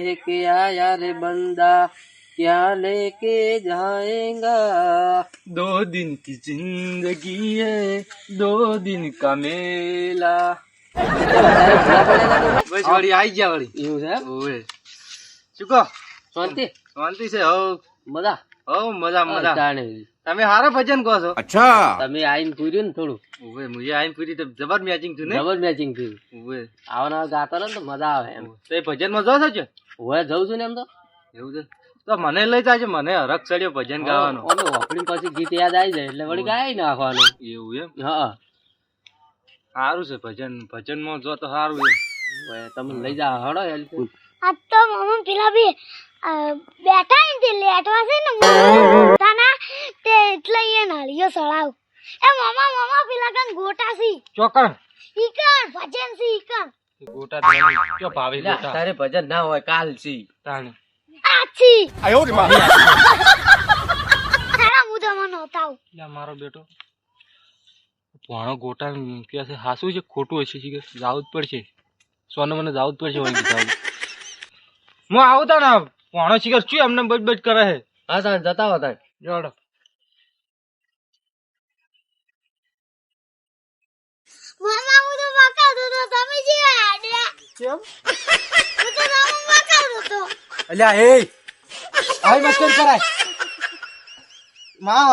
लेके आया रे बंदा क्या लेके जाएगा दो दिन की जिंदगी है दो दिन का मेला બસ વળી આઈ ગયા વળી એવું છે એમ? ઓવે શું કહો શાંતિ શાંતિ છે હવ મજા હવ મજા મજા તાણે. તમે હારા ભજન કહો છો તમે આઈને પૂર્યું ને થોડું ઓવે મુજે આઈને પૂરી તો જબર મેચિંગ થયું ને જબર મેચિંગ થયું ઓવે આવના ગાતા રહો ને તો મજા આવે એમ તો એ ભજન માં જો છો હવે જઉં છું ને એમ તો? એવું છે? તો મને લઈ જાય મને હરખ ચડ્યો ભજન ગાવાનું. અમે વાપડી પછી ગીત યાદ આવી જાય એટલે વળી ગાઈ નાખવાનું. એવું એમ? હા. સારું છે ભજન. ભજનમાં જો તો સારું એમ તમે લઈ જાઓ હળો હેલ્પફુલ આ તો મમ્મી પેલા બી બેઠા ને તે લેટવા છે ને તાના તે એટલે એ નાળિયો સળાવ. એ મમ્મા મમ્મા પેલા કન ગોટા સી ચોકણ. ઈકણ ભજન સી ઈકણ ગોટા કયો ભાવે ગોટા? તારે ભજન ના હોય કાલ સી તાણે. આછી. લે મારો બેટો. ભણો ગોટા કે છે હાસું છે ખોટું હશે છે કે જાવું જ પડશે. સોને મને જાવું જ પડશે જાવું હું આવું તા ને ભણો શીખર શું એમને બજ બજ કરે છે? હા સાહેબ જતા હતા જોડો. કેમ હું અલ્યા એ આવી મશ્કરી કરાયમાં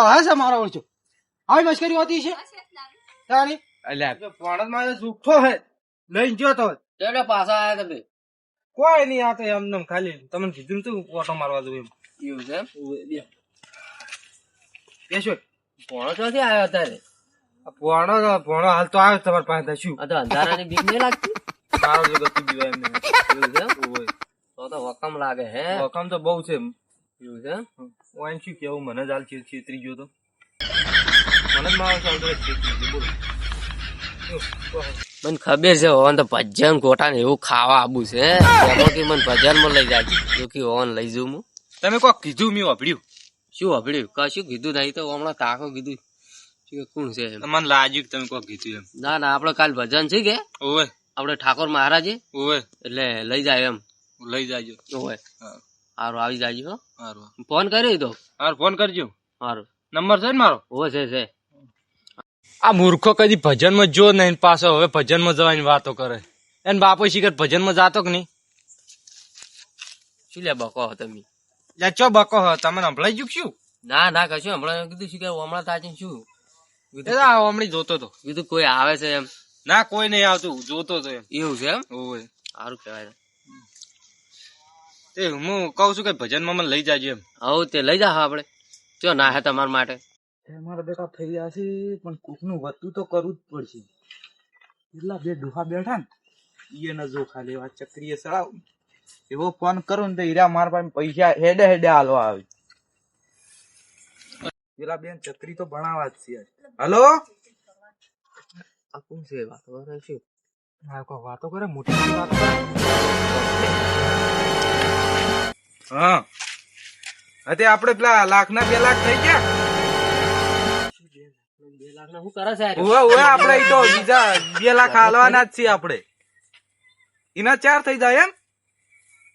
હા છે મારો ઓળચો આવી મશ્કરી હોતી છે તાણી અલ્યા ભણતમાં જુઠ્ઠો હે લઈ ગયો તો કેવડે પાછા આયા તમે કોઈ નહીં આ તો એમને ખાલી તમને કીધું તું ઓટો મારવા દઉં એમ એવું છે એમ બેસો પોણો ક્યાંથી આવ્યો અત્યારે પોણો પોણો હાલ તો આવ્યો તમારી પાસે શું આ તો અંધારાની બીક નહીં લાગતી મારો જો ગતું બીવા એમને. એવું છે ઓય તો તો વકમ લાગે હે. વકામ તો બહુ છે. એવું છે એમ? શું કેવું? મને જ હાલ છે છેતરી ગયો તો. મને જ મારો ચાલતો છેતરી ગયો. બોલો. મને ખબર છે હોવન તો ભજન ગોટા ને એવું ખાવા આબુ છે. મને ભજનમાં લઈ જાય જો કે હોવન લઈ જઉં હું. તમે કોક કીધું મેં વાપર્યું. શું હબડ્યું કશું કીધું નહીં તો હમણાં કાકો કીધું. કોણ છે? મને લાજ્યું કે તમે કોક કીધું એમ. ના ના આપડે કાલ ભજન છે કે? ઓવે. આપડે ઠાકોર મહારાજે? ઓવે. એટલે લઈ જાય એમ. લઈ જાજો. હોય હા. સારું આવી જાજો હો. સારું ફોન કર્યો તો? હાર ફોન કરજો. સારું નંબર છે ને મારો? હો છે છે. આ મૂર્ખો કદી ભજનમાં જો નહીં પાછો હવે ભજનમાં જવાની વાતો કરે. એને બાપો શીખર ભજનમાં જાતો કે નહીં? શું લે બકો તમે? લે ચો બકો હો? તમે સંભળાઈ ગયું શું? ના ના કશું હમણાં કીધું શું કે હમણાં તાજી શું? એ હમણાં જોતો તો. કીધું કોઈ આવે છે એમ? ના કોઈ નહીં આવતું. જોતો તો એવું છે એમ? ઓવે સારું કહેવાય. એ હું કહું છું કે ભજનમાં મને લઈ જાજો એમ. હવ તે લઈ જા આપડે ચો ના હે તમારા માટે. મારા બેટા થઈ ગયા છે પણ કોકનું વધતું તો કરવું જ પડશે. એટલા બે ડોહા બેઠા ને એને ન જો ખાલી એવા ચક્રીએ સળાવ. એવો ફોન કરું ને તો હીરા મારા પાસે પૈસા હેડે હેડે હાલવા આવે. પેલા બેન ચક્રી તો ભણાવવા જ છે. હલો? આ કોણ છે. વાત કરે શું હા કો વાતો કરે મોટી મોટી વાતો કરે. હા. અતે આપણે પેલા લાખ ના બે લાખ થઈ ગયા. બે લાખ ના શું કરે છે હારે? ઓવે ઓવે આપણે ઈ તો બીજા બે લાખ હાલવાના જ છીએ આપણે. એના ચાર થઈ જાય એમ?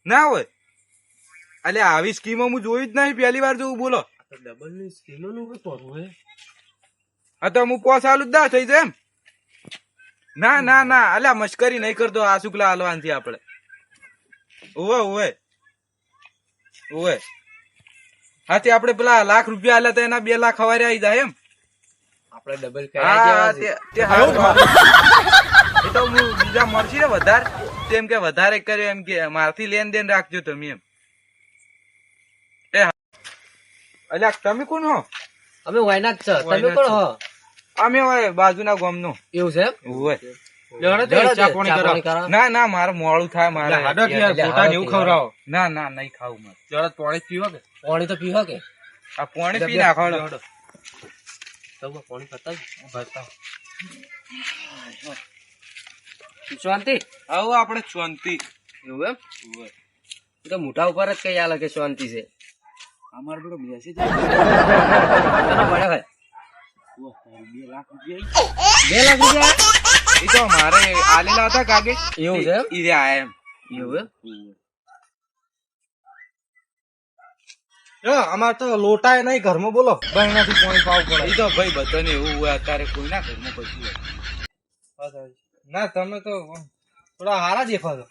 ના હોય. અલે આવી સ્કીમો હું જોઈ જ નહીં પહેલી વાર જોઉં બોલો. ડબલની સ્કીમો નું શું કરવું હા? તો હું પોસ હાલું જ દા થઈ જાય એમ? ના ના ના અલ્યા મશ્કરી નહીં કરતો આ શુક્લા હાલવાનથી આપણે. ઓવે ઓવે ઓવે હા તે આપણે પેલા લાખ રૂપિયા આલ્યા હતા એના બે લાખ હવારે આવી જાય એમ. આપડે ડબલ હા, તે- તે એ તો હું બીજા મળશે ને વધારે. તેમ કે વધારે કર્યો એમ કે મારથી લેન દેન રાખજો તમે એમ. એ. અલ્યા તમે કોણ હો? અમે વાયનાક છે. તમે કોણ હો? અમે હોય બાજુના ગામનો. એવું છે હોય. ના ના મારે મોડું થાય મારે એવું ખવડાવો. ના ના નહીં ખાવું મારે. જરા પાણી પીવો કે? પાણી તો પીવો કે. આ પાણી પી નાખો પાણી પતાવ શાંતિ. આવો આપણે શાંતિ. એવું એમ? તો મોઢા ઉપર જ કઈ આ લાગે શાંતિ છે. અમારે પેલો બેસી જાય તો મારે આલેલા હતા કાગે એવું છે? ઈ રહ્યા એમ એવું અમારે તો લોટા નહીં ઘરમાં બોલો ભાઈ નથી પાણી પાવ પડે એ તો ભાઈ બધાને એવું હોય અત્યારે કોઈ ના ઘરમાં કશું હોય ના તમે તો થોડા હારા દેખો છો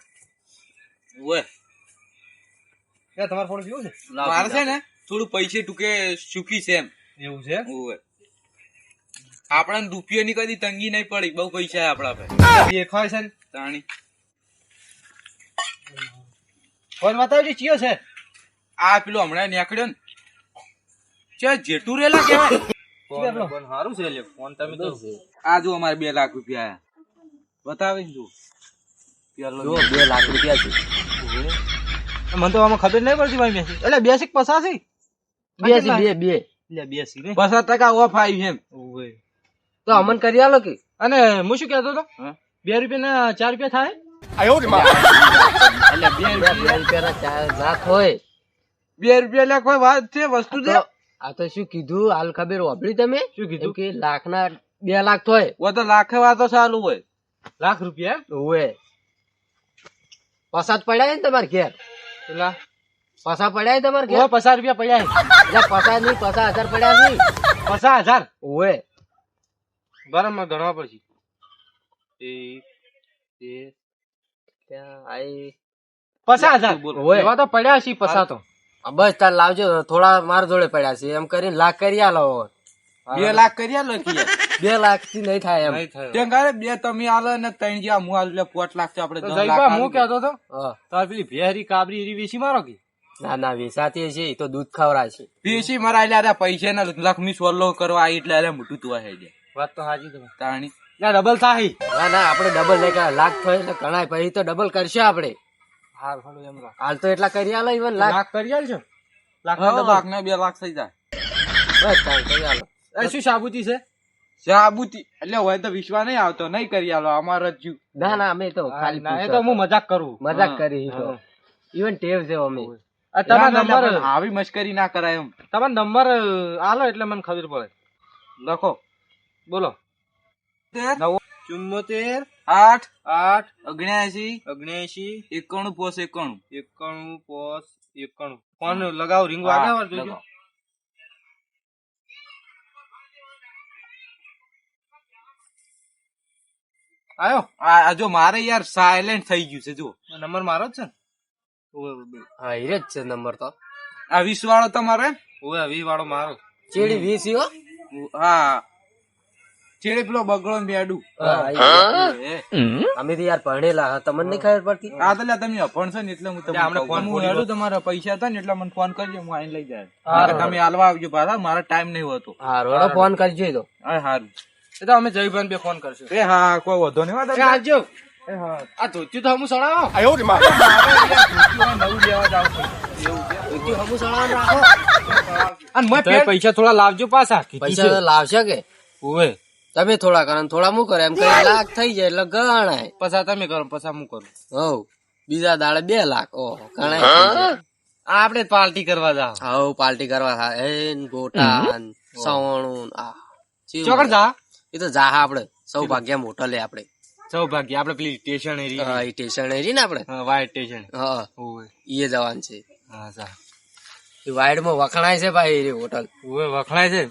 ક્યાં તમારે ફોન પીવું છે મારે છે ને થોડું પૈસે ટૂંકે સુખી છે એમ એવું છે હોય આપણને રૂપિયાની કદી તંગી નહીં પડી બહુ પૈસા આપણા પાસે. દેખાય છે ને તાણી. ફોન બતાવજો ચિયો છે? આ પેલો હમણાં નીકળ્યો ને. ચે જેટુ રેલા કેવાય ફોન સારું છે લે ફોન તમે તો આ જો અમારે બે લાખ રૂપિયા બતાવી બતાવે જો. પેલો જો બે લાખ રૂપિયા છે. મને તો આમાં ખબર નહીં પડતી ભાઈ મેસી એટલે બેસીક પસાસી બેસી બે બે. એટલે બેસી ને પચાસ ટકા ઓફ આવ્યું એમ. ઓવે. તો અમન કરી આલો કે? અને હું શું કહેતો હતો? બે રૂપિયા ના ચાર રૂપિયા થાય? એટલે બે રૂપિયા ચાર લાખ હોય બે રૂપિયા વાત છે વસ્તુ છે? આ તો શું કીધું? હાલ ખબર વાપરી તમે? શું કીધું? કે લાખ ના બે લાખ થાય ઓ તો લાખે વાતો ચાલુ હોય. લાખ રૂપિયા હોય. પસાદ પડ્યા ને તમારે ઘેર? પેલા પસા પડ્યા તમારે ઘેર? પચાસ રૂપિયા પડ્યા પસાર નહીં પસા હજાર પડ્યા નહીં પચાસ હજાર? ઓવે બરાબર ગણવા પછી એક બે ત્યાં આઈ પચાસ એવા તો પડ્યા છે પચાસ તો. બસ તાર લાવજો. થોડા માર જોડે પડ્યા છે. એમ કરીને લાખ કરી આલો. બે લાખ કરી આલો બે લાખથી નહીં થાય એમ. નહીં થયો. બે તમે આલો ને ત્રણ જ્યાં હું આલું એટલે પાંચ લાખ છે જયપા હું કેતો તો. તાર પેલી ભેરી કાબરી એરી વેચી મારો કે? ના ના વેસાતી છે એ તો દૂધ ખવરા છે. પીસી મારા એટલે પૈસા ના લક્ષ્મી સોલ્લો કરવા એટલે મોટું તું હે જાય વાત તો હાજી તમે તાણી. ના ડબલ થાય ના ના આપણે ડબલ નહીં કરે લાખ થાય એટલે ઘણા પછી તો ડબલ કરશે આપણે. હાલ હાલો એમ રાખ હાલ તો એટલા કરી આલે ઈવન લાખ. લાખ કરી આલજો. લાખ ના લાખ ના બે લાખ થઈ જાય. બસ ચાલ કરી આલો. એ શું સાબુતી છે? સાબુતી. એટલે હોય તો વિશ્વા નહીં આવતો નહીં કરી આલો અમારો જ ના ના અમે તો ખાલી ના, એ તો હું મજાક કરું. મજાક કરી તો. ઈવન ટેવ છે અમે. તમારો નંબર આવી મશ્કરી ના કરાય એમ. તમારો નંબર આલો એટલે મને ખબર પડે. લખો. બોલો. ચુમ્મોતેર આઠ આઠ અગ્યાસી અગ્યાસી એકાણું પોસ એકાણું. એકાણું પોસ એકાણું. ફોન લગાવો રીંગ વાગે જોજો આયો. આ જો મારે યાર સાયલેન્ટ થઈ ગયું છે જો નંબર મારો જ છે ને? હા હીરે જ છે નંબર તો. આ વીસ વાળો તમારે? ઓ વીસ વાળો મારો. ચેડી વીસ હા ચેડે પેલો બગડો. એ. અમે તો યાર ભણેલા તમને નહીં ખબર પડતી? આ તો લ્યા તમે અભણ છો ને એટલે હું તમને ફોન હેડું તમારા પૈસા હતા ને એટલે મને ફોન કરજો હું આઈને લઈ જાય. તમે હાલવા આવજો પાછા મારા ટાઈમ નહીં હોતો. હારો ફોન કરજો તો. હા હારું. એ તો અમે જયભાઈ બે ફોન કરશું. એ હા કોઈ વધો નહીં એ આવજો આ ધોત્યું તો હું સડાવો. નવું લેવા જાવ છું. ધોતી હમું સળવાનું રાખો. અને મેં પૈસા થોડા લાવજો પાછા પૈસા તો લાવશે કે? ઓવે તમે થોડા કરો થોડા હું કરે એમ કઈ લાખ થઈ જાય એટલે ગણાય. પછી તમે કરો પછી હું કરું. હવ. બીજા દાડે બે લાખ. ઓહો ગણાય આપણે પાર્ટી કરવા જાવ હવ પાર્ટી કરવા થાય એ ગોટા સવણું આ. ચોકડ જા. એ તો જા આપડે સૌભાગ્યમ હોટલે આપડે સૌભાગ્ય. આપણે પેલી સ્ટેશન એરી. હા એ સ્ટેશન એરી ને આપડે વાઇટ સ્ટેશન. હા. એ ઈએ જવાન છે. હા સા એ વાઇડમાં વખણાય છે ભાઈ એ હોટલ. વખણાય છે?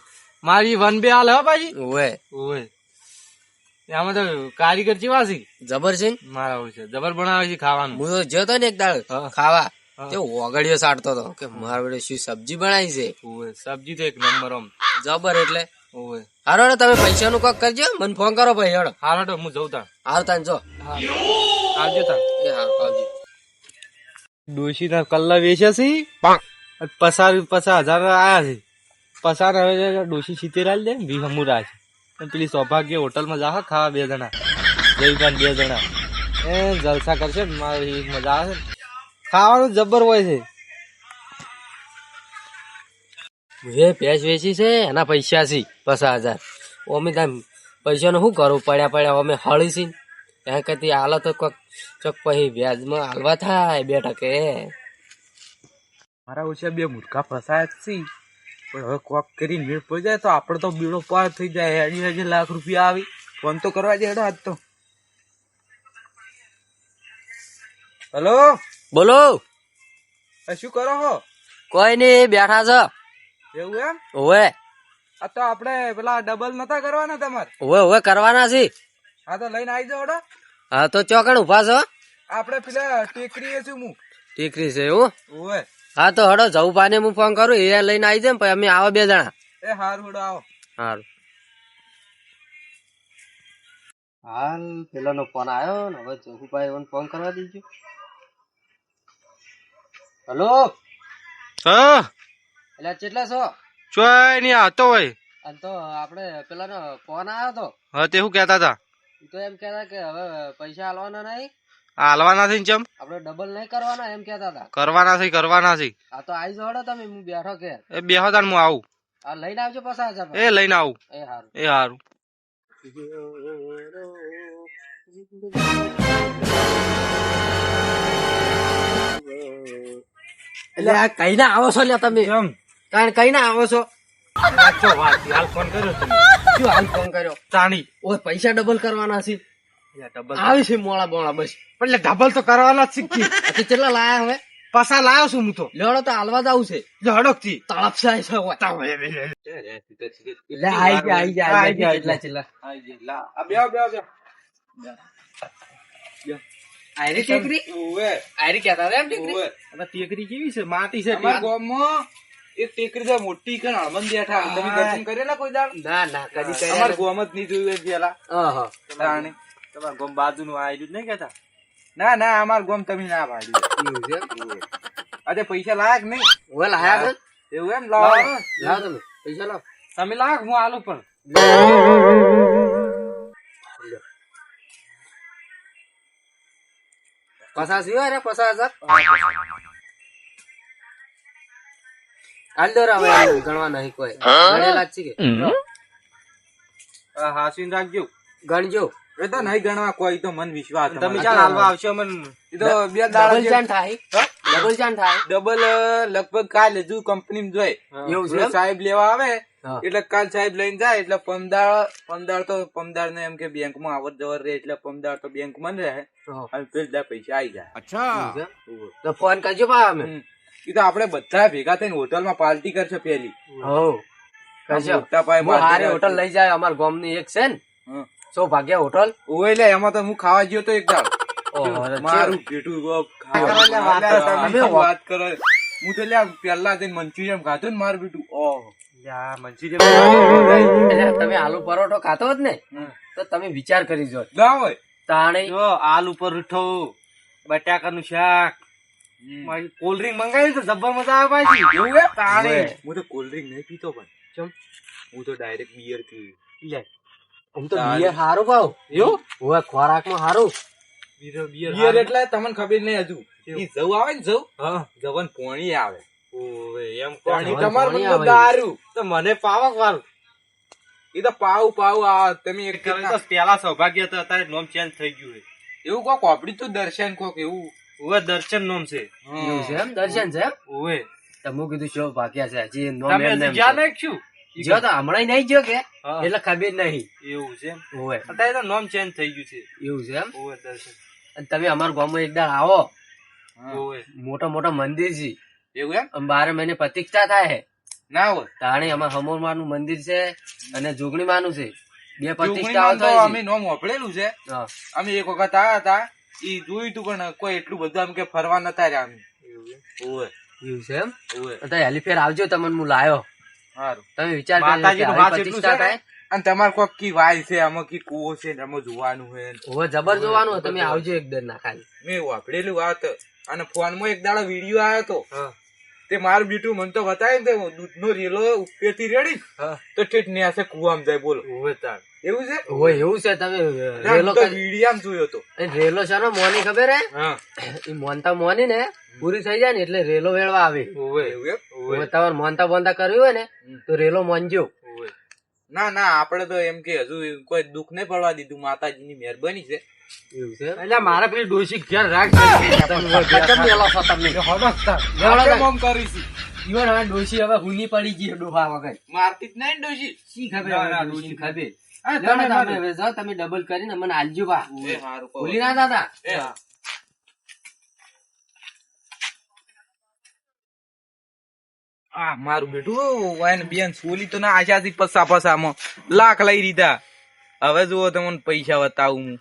મારી વન બે હાલ હો પાછી ઓવે. ઓવે. આમાં તો કારીગર ચેવા છે. જબર છે? મારા હોય છે. જબર બનાવે છે ખાવાનું. હું તો જતો ને એક દાળ ખાવા. તે ઓગળીઓ સાટતો હતો કે મારા વડે શું સબ્જી બનાવી છે? ઓવે. સબ્જી તો એક નંબર આમ. જબર એટલે. ઓવે. હારો ને તમે પૈસા નું કોક કરજો. મને ફોન કરો ભાઈ હેડો. હારો તો હું જઉં તાણ. હાર તાન જો. આવજો તાણ. એ હારું આવજો. ડોશી ના કલ્લા વેચ્યા છે? પસાર પસાર હજાર આયા છે. પસાર હવે ડોશી સિત્તેર આલી દે વી હમુ રાજ. અને પેલી સૌભાગ્ય હોટલમાં જા ખાવા બે જણા. જયભાન બે જણા. એ જલસા કરશે ને મારી મજા આવે ખાવાનું જબ્બર હોય છે. જે ભેંસ વેચી છે એના પૈસા છે પચાસ હજાર અમે ત્યાં પૈસા નું શું કરવું પડ્યા પડ્યા અમે હળી છે ત્યાં કદી હાલો તો કોક ચોક પછી વ્યાજમાં હાલવા થાય બે ટકે મારા ઓછા બે મુટકા ફસાયા જ છે પણ હવે કોક કરીને મેળ પડી જાય તો આપણે તો બીડો પાર થઈ જાય. હેડી હેડી લાખ રૂપિયા આવી. ફોન તો કરવા દે હેડો આજ તો. હેલો? બોલો. શું કરો હો? કોઈ નઈ બેઠા છો. એવું એમ? ઓવે આ તો આપણે પેલા ડબલ નતા કરવાના તમારે? ઓવે ઓવે કરવાના છે. હા તો લઈને આવી ઓડા હા. તો ચોકડ ઊભા છો. આપણે પેલા ટેકરી છું હું. ટેકરી છે એવું? ઓવે હા તો હડો જવું ને હું ફોન કરું એ લઈને આવી જાય પછી અમે આવો બે જણા. એ હારું હડો આવો. હારું. હાલ પેલાનો ફોન આવ્યો ને હવે જગુભાઈ ફોન કરવા દીજો. હલો? હા? એટલે કેટલા છો? ચોય નહીં આવતો હોય. અને તો આપણે પેલાનો ફોન આવ્યો તો. હા તે શું કહેતા હતા? તો એમ કહેતા કે હવે પૈસા આલવાના નહીં. હાલવાના છે ને ચમ. આપણે ડબલ નહીં કરવાના એમ કહેતા હતા. કરવાના છે કરવાના છે. આ તો આવી જોડો તમે હું બેઠો કે એ બેહો તાન હું આવું. આ લઈને આવજો પાછા હજાર એ લઈને આવું. એ હારું. એ હારું. એટલે આ કઈ ના આવો છો લ્યા તમે? કારણ કઈ ના આવો છો. હાલ ફોન કર્યો તમે. શું હાલ ફોન કર્યો? ચાણી. ઓ પૈસા ડબલ કરવાના છે. આવી છે મોળા મોળા બસ. એટલે ડબલ તો કરવાના જ શીખી કેટલા લાયા હવે? પાછા લાયો છું હું તો. લેવડો તો હાલવા જાવ છે. હડકથી તળપ છે આઈ એટલે આઈ ગયા આઈ ગયા આઈ ગયા આ આયરી ટેકરી? ઓવે આયરી કહેતા હતા ટેકરી? ઓવે હવે ટેકરી કેવી છે? માટી છે અમારા ગામમાં એ ટેકરી છે મોટી કણ હળમંદ બેઠા તમે દર્શન કરેલા કોઈ દાડ? ના ના કદી કર્યા અમાર ગામ જ નહીં જોયું પેલા. તમારા ગોમ બાજુ નું આવેલું જ નહીં કેતા ના ના અમાર ગોમ તમે ના પાડ્યું? આજે પૈસા લાયક નહીં. ઓય લાયક એવું એમ લાવો. લાવો તમે પૈસા લાવો. તમે લાગ હું આલું પણ. પચાસ થયો અરે પચાસ હજાર? હાલ દો ગણવા નહીં કોઈ. ગણેલા જ છે કે? હા હાસીને રાખજો. ગણજો. એ તો નહીં ગણવા કોઈ તો મન વિશ્વાસ તમે ચાલ હાલવા આવશો મને. તો બે દાડા ડબલ ચાન થાય. ડબલ જાન થાય. ડબલ લગભગ કાલ હજુ કંપની જોઈ. એવું છે સાહેબ લેવા આવે એટલે કાલ સાહેબ લઈને જાય એટલે પમદાર પમદાર તો પમદાર ને એમ કે બેંકમાં આવત જવર રહે એટલે પમદાર તો બેંકમાં રહે. અને પેલા પૈસા આવી જાય. અચ્છા. તો ફોન કરજો પા અમે. એ તો આપણે બધા ભેગા થઈને હોટલમાં પાર્ટી કરશે પેલી હોટલ લઈ જાય અમાર ગામની એક છે ને. સૌભાગ્ય હોટલ? ઓય લે એમાં તો હું ખાવા ગયો તો એક મારું ભેટું. તમે. વાત કરો? હું તો લ્યા પેલા જઈને મંચુરિયન ખાધું ને મારું બેટું ઓહ. તમે આલુ પરોઠો ખાતો જ ને તો તમે વિચાર કરી જો તાણે. આલુ પરોઠો રૂઠો બટાકાનું શાક કોલ્ડ્રિંક મંગાવી તો જબ્બર મજા આવે એવું તાણે. હું તો કોલ્ડ્રિંક નહીં પીતો પણ? હું તો ડાયરેક્ટ બિયર પીવું લે તો બિયર હારું ભાવ એવું હવે ખોરાકમાં હારું બિયર બિયર એટલે તમને ખબર નહીં હજુ. ઈ જવ આવે ને જવ? હા. જવન પોણી આવે. ઓવે એમ પોણી હવે મતલબ દારૂ. તો મને પાવક વાળું. એ તો પાવ પાવ આ તમે એક તો પેલા સૌભાગ્ય તો અત્યારે નોમ ચેન્જ થઈ ગયું છે. એવું કોક આપડી તું દર્શન કોક એવું? ઓવે દર્શન નોમ છે. એવું છે એમ? દર્શન છે એમ? ઓવે. તમે કીધું સૌભાગ્ય ભાગ્યા છે હજી નો તમે મેમ નેમ જ્યાં છે. નાખ્યું? જો તો હમણાં નહીં જો કે? એટલે ખબર નહીં. એવું છે ઓવે. અત્યારે તો નોમ ચેન્જ થઈ ગયું છે. એવું છે એમ? ઓવે દર્શન. અને તમે અમારા ગામમાં એકદમ આવો. ઓવે. મોટા મોટા મંદિર છે. એવું એમ? બારે મહિને પ્રતિષ્ઠા થાય. ના હોય. તાણે અમારા હમોરનું મંદિર છે અને જોગણી માનું છે. બે પ્રતિષ્ઠાઓ તો અમે નોમ વાપરેલું છે. અમે એક વખત આવ્યા હતા. એ જોયું તું પણ કોઈ એટલું બધું આમ કે ફરવા નતા રહ્યા અમે. ઓવે. એવું છે એમ? ઓવે. તો હેલી આવજો તમને હું લાયો. સારું. તમે વિચાર કરી? અને તમારે કોક કી વાય છે આમાં કી કુવો છે ને આમાં જોવાનું છે હવે જબર જોવાનું હોય, તમે આવજો એક દર ના ખાલી. મેં વાપરેલું વાત. અને ફોનમાં એક દાડો વીડિયો આવ્યો તો. હા. તે મારું બીટું મને તો બતાવે ને દૂધ નો રેલો ઉપરથી રેડી તો ઠેઠ ન્યાસે કુવામાં જાય બોલો. એવું છે? હોય એવું છે? તમે રેલો તો જોયો તો. રેલો છે ને મોની ખબર હે? એ મોનતા મોની ને પૂરી થઈ જાય ને એટલે રેલો વેળવા આવે. તમારે મોનતા બોનતા કર્યું હોય ને તો રેલો મોનજો. ના ના આપડે તો એમ કે હજુ કોઈ દુઃખ નહીં પડવા દીધું માતાજીની મહેરબાની છે. એટલે મારે પેલી ડોસી ઘેર રાખ. કેમ મેલો છો તમે આપણે મોમ કરીશું. ઈવન હવે ડોસી હવે હુની પડી ગઈ ડોહા વગર. મારતી જ નહીં ડોસી શી ખબર ડોશી ખબર. હા, તમે ડબલ કરીને મને આલજો બા. ભૂલી ના દાદા. આ મારું બેટું વાયન બેન સોલી તો ના આશાથી પસા પસામાં લાખ લઈ દીધા. હવે જુઓ તમને પૈસા બતાવું હું.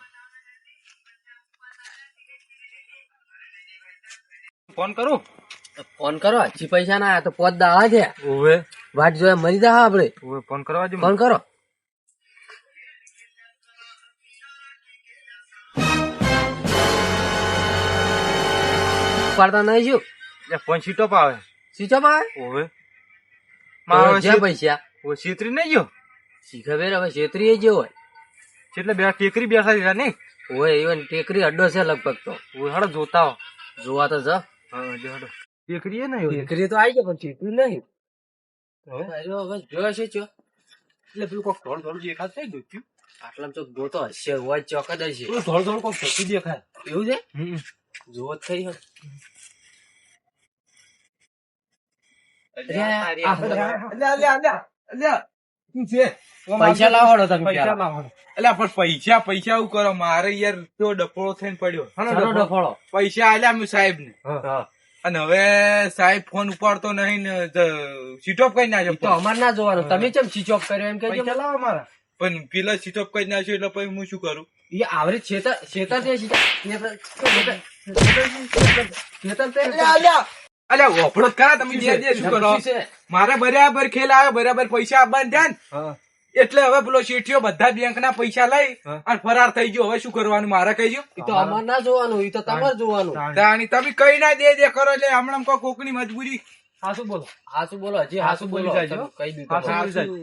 ફોન કરું? ફોન કરો હજી પૈસા ના આયા તો પોત દાવા છે. ઓવે વાટ જોયા મરી જા આપડે. ઓવે ફોન કરવા જો ફોન કરો. પાડતા નહીં એટલે ફોન સીટો પાવે સીટો આવે? ઓવે મારો જે પૈસા? ઓ છેતરી નહીં ગયો? શી ખબર હવે છેતરી જે હોય એટલે બે ટેકરી બેસા દીધા નહીં? ઓય even ટેકરી અડ્ડો છે લગભગ તો. ઓય હડો જોતા હો જોવા તો જ હા નહીં ટેકરી તો આવી ગયા પણ છેતરી નહીં. હવે જોયો છે ચો એટલે પેલું કોક ધોળ ધોળ દેખાત થઈ ગયું આટલામાં તો ગોતો હશે હોય ચોક જ હશે ધોળ ધોળ કોક થતું દેખાય. એવું છે? જોવો જ થઈ હોય અલ્યા, અલ્યા, અલ્યા, અલ્યા. શું છે? પૈસા લાવવાનો તમે પૈસા લાવવાનો અલ્યા પણ પૈસા પૈસા એવું કરો? મારે યાર તો ડફોળો થઈને પડ્યો. ડફોળો. પૈસા આલ્યા મેં સાહેબ ને અને હવે સાહેબ ફોન ઉપાડતો નહીં ને સ્વિચ ઓફ કરી નાખ્યો. તો અમારે ના જોવાનું. તમે કેમ સ્વિચ ઓફ કર્યો એમ કે ચલાવો મારા. પણ પેલા સ્વિચ ઓફ કરી નાખ્યો એટલે પછી હું શું કરું? એ આવરે છેતર છેતર છે છેતર છેતર તે અલ્યા વફડો ખરા તમે જે જે શું કરો? મારે બરાબર ખેલ આવ્યો બરાબર પૈસા આપવાનું ધ્યાન એટલે હવે પેલો શેઠિયો બધા બેંક ના પૈસા લઈ. અને ફરાર થઈ ગયો. હવે શું કરવાનું? મારે કહીજો ઈ તો અમારે ના જોવાનું એ તો તમારે જોવાનું. તાની તમે કઈ ના દે દે કરો એટલે હમણાં કોઈ કોકની મજબૂરી. હાસુ બોલો. હાસુ બોલો હજી હાસુ બોલી. જાય કઈ દીધું હાસુ.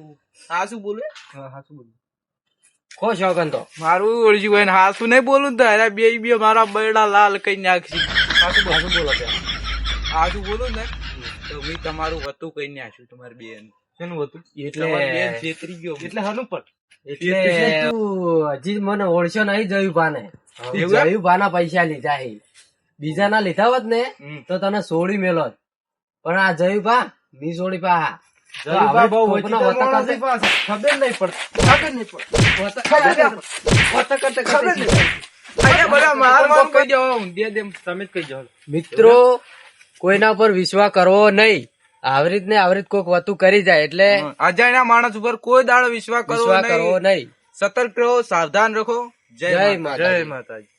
હાસુ. બોલું? હા હા શું બોલો. ખુશ હોગન તો. મારું ઓળજી હોય હાસુ નહીં બોલું તો અરે બે બે મારા બરડા લાલ કઈ નાખી હાસુ હાસુ બોલો ત્યાં. હા શું બોલું ને તો મેં તમારું હતું કઈ નાખ્યું તમારી બેન. શેનું હતું એટલે બેન છેતરી ગયો. એટલે હનું પણ. એટલે તું હજી મને ઓળશો નહીં જયું પાને જયું પાના પૈસા લીધા હે. બીજાના લીધા હોત ને તો તને સોડી મેલો પણ આ જયું પા ની સોડી પા જયુભા બહુ કોકના ઓળખીતા વતકા માણસ છે. પાસે. ખબર નહીં પડતી. ખબર નહીં પડતી. ખબર નહીં બધા માર માર કહી દો દે દે તમે જ કહી જાઓ મિત્રો કોઈના પર વિશ્વાસ કરવો નહીં. આવી રીત ને આવરીત કોઈક વતું કરી જાય એટલે અજાણ્યા માણસ ઉપર કોઈ દાડો વિશ્વાસ કરવો વિશ્વાસ કરવો નહીં. સતર્ક રહો સાવધાન રહો જય જય માતા. જય માતાજી.